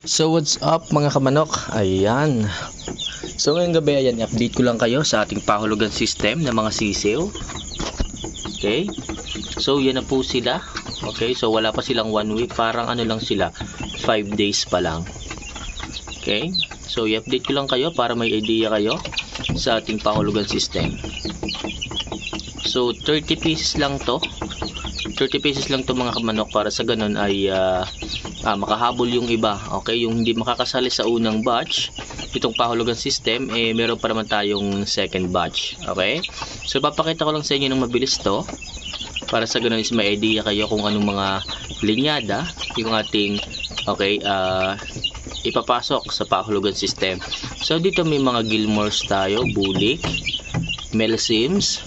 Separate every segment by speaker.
Speaker 1: So what's up mga kamanok? Ayan. So ngayong gabi ayan, update ko lang kayo sa ating pahulugan system ng mga sisiw. Okay? So yan na po sila. Okay? So wala pa silang one week. Parang ano lang sila. 5 days pa lang. Okay? So i-update ko lang kayo para may idea kayo sa ating pahulugan system. So 30 pieces lang to. 30 pesos lang to mga kamanok para sa ganun ay ah, ah, makahabol yung iba. Okay yung hindi makakasali sa unang batch itong pahulugan system eh meron pa naman tayong second batch. Okay? So papakita ko lang sa inyo ng mabilis to. Para sa ganun is may idea kayo kung anong mga linyada yung ating okay ah ipapasok sa pahulugan system. So dito may mga Gilmores tayo bulik Mel Sims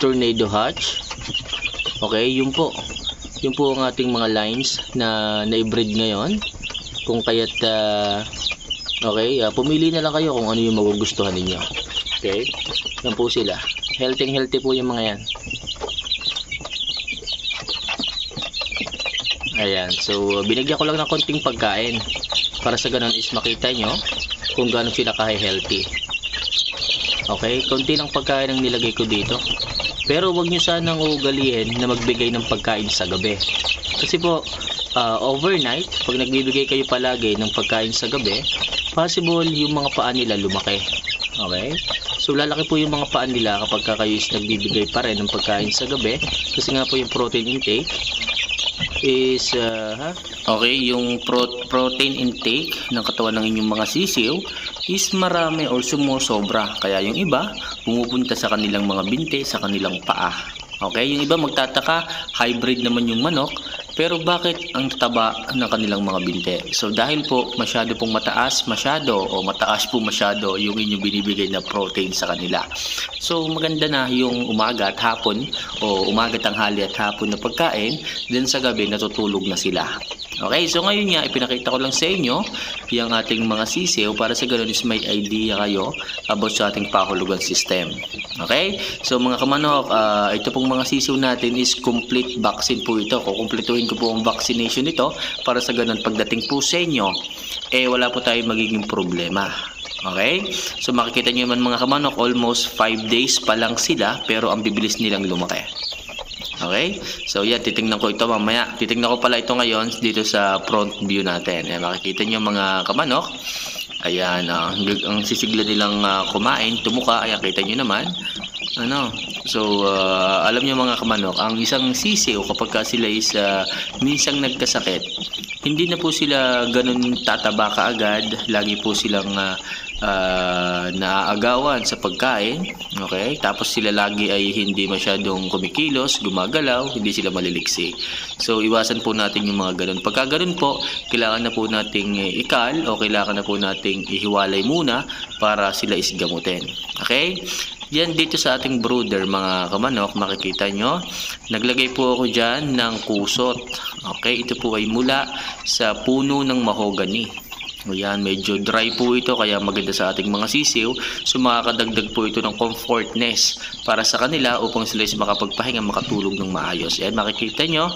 Speaker 1: Tornado Hatch Okay, yun po. Yun po ang ating mga lines na na-breed ngayon. Kung kaya't ah, okay, ah, pumili na lang kayo kung ano yung magugustuhan ninyo. Okay? Yan po sila. Healthy healthy po yung mga yan. Ayan. So, binigyan ko lang ng konting pagkain para sa ganun is makita nyo kung gaano sila ka-healthy. Okay? Konti lang pagkain ang nilagay ko dito. Pero wag nyo sanang ugalihin na magbigay ng pagkain sa gabi. Kasi po, ah, overnight, pag nagbibigay kayo palagi ng pagkain sa gabi, possible yung mga paa nila lumaki. Okay? So lalaki po yung mga paa nila kapag ka kayo is nagbibigay pa rin ng pagkain sa gabi. Kasi nga po yung protein intake is ah, ha? okay yung pro- protein intake ng katawan ng inyong mga sisiw is marami or sumusobra kaya yung iba pumupunta sa kanilang mga binte sa kanilang paa. Okay yung iba magtataka hybrid naman yung manok pero bakit ang taba ng kanilang mga binte? So dahil po masyado pong mataas masyado o mataas po masyado yung inyong binibigay na protein sa kanila. So maganda na yung umaga at hapon o umaga tanghali at hapon na pagkain then sa gabi natutulog na sila Okay, so ngayon nga ipinakita ko lang sa inyo yung ating mga sisiw para sa ganun is may idea kayo about sa ating pahulugan system. Okay? So mga kamanok, ah, ito pong mga sisiw natin is complete vaccine po ito. Kukumpletuhin ko po ang vaccination nito para sa ganun pagdating po sa inyo, eh wala po tayong magiging problema. Okay? So makikita nyo man mga kamanok, almost 5 days pa lang sila pero ang bibilis nilang lumaki. Okay? So yan, titingnan ko ito mamaya. Titingnan ko pala ito ngayon dito sa front view natin. Ayan, makikita nyo mga kamanok. Ayan, ah, ang, sisigla nilang ah, kumain, tumuka. Ayan, kita nyo naman. Ano? So, ah, alam nyo mga kamanok, ang isang sisiw kapag ka sila is ah, minsang nagkasakit, hindi na po sila ganun tataba kaagad. Lagi po silang ah, naaagawan sa pagkain. Okay? Tapos sila lagi ay hindi masyadong kumikilos, gumagalaw, hindi sila maliliksi. So, iwasan po natin yung mga ganun. Pagka ganun po, kailangan na po nating eh, ikal o kailangan na po nating ihiwalay muna para sila isgamutin. Okay? Yan dito sa ating brooder mga kamanok, makikita nyo. Naglagay po ako dyan ng kusot. Okay, ito po ay mula sa puno ng mahogany. Ayan, medyo dry po ito kaya maganda sa ating mga sisiw. So makakadagdag po ito ng comfortness para sa kanila upang sila is makapagpahinga, makatulog ng maayos. Ayan, makikita nyo,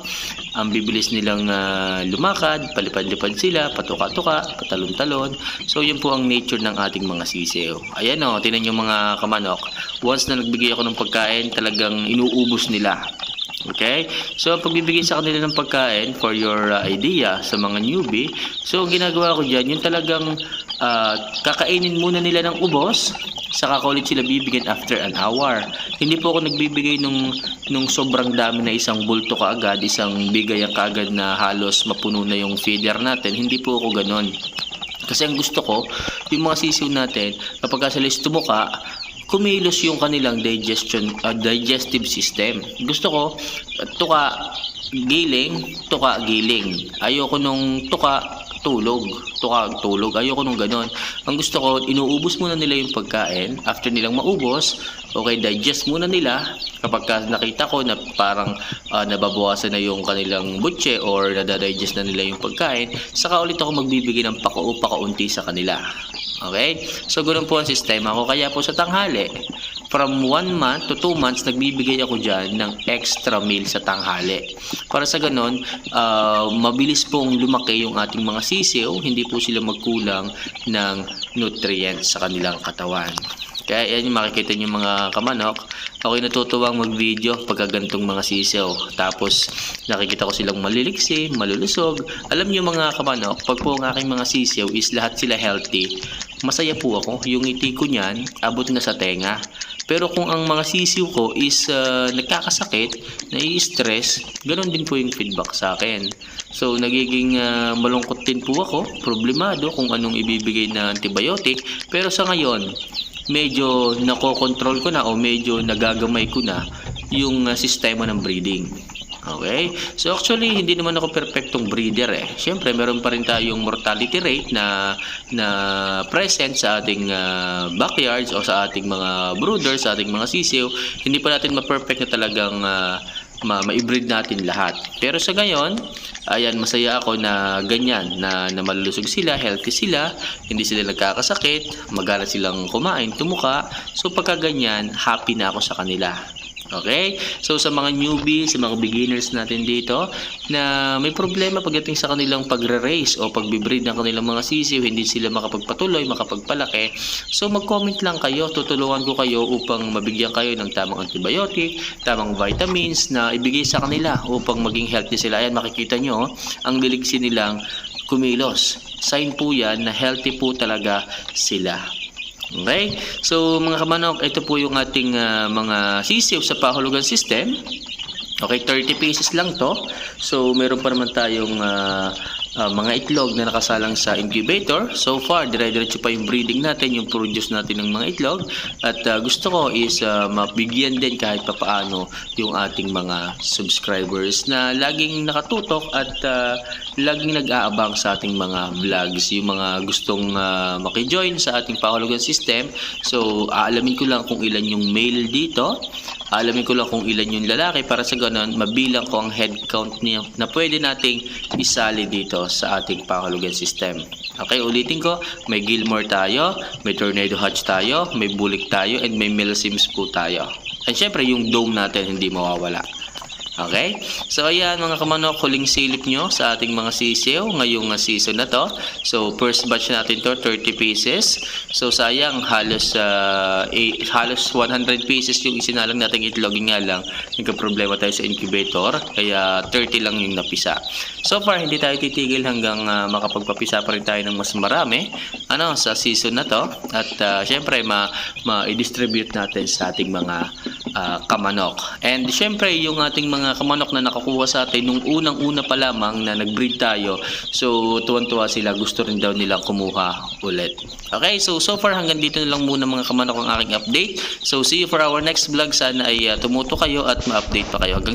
Speaker 1: ang bibilis nilang ah, lumakad, palipad-lipad sila, patuka-tuka, patalon-talon. So yun po ang nature ng ating mga sisiw. Ayan o, tinan nyo mga kamanok. Once na nagbigay ako ng pagkain, talagang inuubos nila. Okay? So, pagbibigay sa kanila ng pagkain for your uh, idea sa mga newbie, so ginagawa ko dyan, yung talagang uh, kakainin muna nila ng ubos, saka ko sila bibigyan after an hour. Hindi po ako nagbibigay nung, nung sobrang dami na isang bulto kaagad, isang bigay ang kaagad na halos mapuno na yung feeder natin. Hindi po ako ganon. Kasi ang gusto ko, yung mga sisiw natin, kapag sila is tumuka, kumilos yung kanilang digestion uh, digestive system. Gusto ko tuka giling, tuka giling. Ayoko nung tuka tulog, tuka tulog. Ayoko nung ganon. Ang gusto ko, inuubos muna nila yung pagkain. After nilang maubos, okay, digest muna nila. Kapag ka nakita ko na parang uh, nababawasan na yung kanilang butche or nadadigest na nila yung pagkain, saka ulit ako magbibigay ng pakao-pakaunti sa kanila. Okay? So, ganun po ang sistema ko. Kaya po sa tanghali, from 1 month to 2 months, nagbibigay ako dyan ng extra meal sa tanghali. Para sa ganon, ah, mabilis pong lumaki yung ating mga sisiw, hindi po sila magkulang ng nutrients sa kanilang katawan. Kaya yan yung makikita niyo mga kamanok. Ako'y natutuwang mag-video pagka ganitong mga sisiw. Tapos nakikita ko silang maliliksi, malulusog. Alam niyo mga kamanok, pag po ang aking mga sisiw is lahat sila healthy, masaya po ako. Yung ngiti ko niyan, abot na sa tenga. Pero kung ang mga sisiw ko is ah, nagkakasakit, nai-stress, ganun din po yung feedback sa akin. So, nagiging ah, malungkot din po ako, problemado kung anong ibibigay na antibiotic. Pero sa ngayon, medyo nakokontrol ko na o medyo nagagamay ko na yung ah, sistema ng breeding. Okay? So actually, hindi naman ako perfectong breeder eh. Siyempre, meron pa rin tayong mortality rate na na present sa ating ah, backyards o sa ating mga brooders, sa ating mga sisiw. Hindi pa natin ma-perfect na talagang ah, ma ma-breed natin lahat. Pero sa ngayon, ayan, masaya ako na ganyan, na, na malulusog sila, healthy sila, hindi sila nagkakasakit, magana silang kumain, tumuka. So pagka ganyan, happy na ako sa kanila. Okay? So sa mga newbies, sa mga beginners natin dito na may problema pagdating sa kanilang pagre-raise o pagbe-breed ng kanilang mga sisiw, hindi sila makapagpatuloy, makapagpalaki. So mag-comment lang kayo, tutulungan ko kayo upang mabigyan kayo ng tamang antibiotic, tamang vitamins na ibigay sa kanila upang maging healthy sila. Ayan makikita nyo, ang liligsi nilang kumilos. Sign po yan na healthy po talaga sila. Okay? So, mga kamanok, ito po yung ating ah, mga sisiw sa pahulugan system. Okay, 30 pieces lang to. So, meron pa naman tayong ah, ah, mga itlog na nakasalang sa incubator. So far, dire-diretso pa yung breeding natin, yung produce natin ng mga itlog. At ah, gusto ko is ah, mabigyan din kahit papaano yung ating mga subscribers na laging nakatutok at ah, laging nag-aabang sa ating mga vlogs. Yung mga gustong ah, makijoin sa ating pahulugan system. So, aalamin ko lang kung ilan yung male dito. Alamin ko lang kung ilan yung lalaki para sa ganun, mabilang ko ang head count niya na pwede nating isali dito sa ating pahulugan system. Okay, ulitin ko, may Gilmore tayo, may Tornado Hatch tayo, may Bulik tayo, and may Milsims po tayo. And syempre, yung dome natin hindi mawawala. Okay? So, ayan mga kamanok, huling silip nyo sa ating mga sisiw ngayong uh, season na to. So, first batch natin to 30 pieces. So, sayang, halos, uh, eh, halos 100 pieces yung isinalang nating itlog. Nga lang, nagka-problema tayo sa incubator. Kaya 30 lang yung napisa. So far, hindi tayo titigil hanggang uh, makapagpapisa pa rin tayo ng mas marami ano, sa season na to. At uh, syempre, ma- ma-distribute natin sa ating mga ah, kamanok. And syempre, yung ating mga kamanok na nakakuha sa atin nung unang-una pa lamang na nag-breed tayo, so tuwan-tuwa sila, gusto rin daw nilang kumuha ulit. Okay, so so far hanggang dito na lang muna mga kamanok ang aking update. So see you for our next vlog. Sana ay ah, tumuto kayo at ma-update pa kayo. Hanggang sa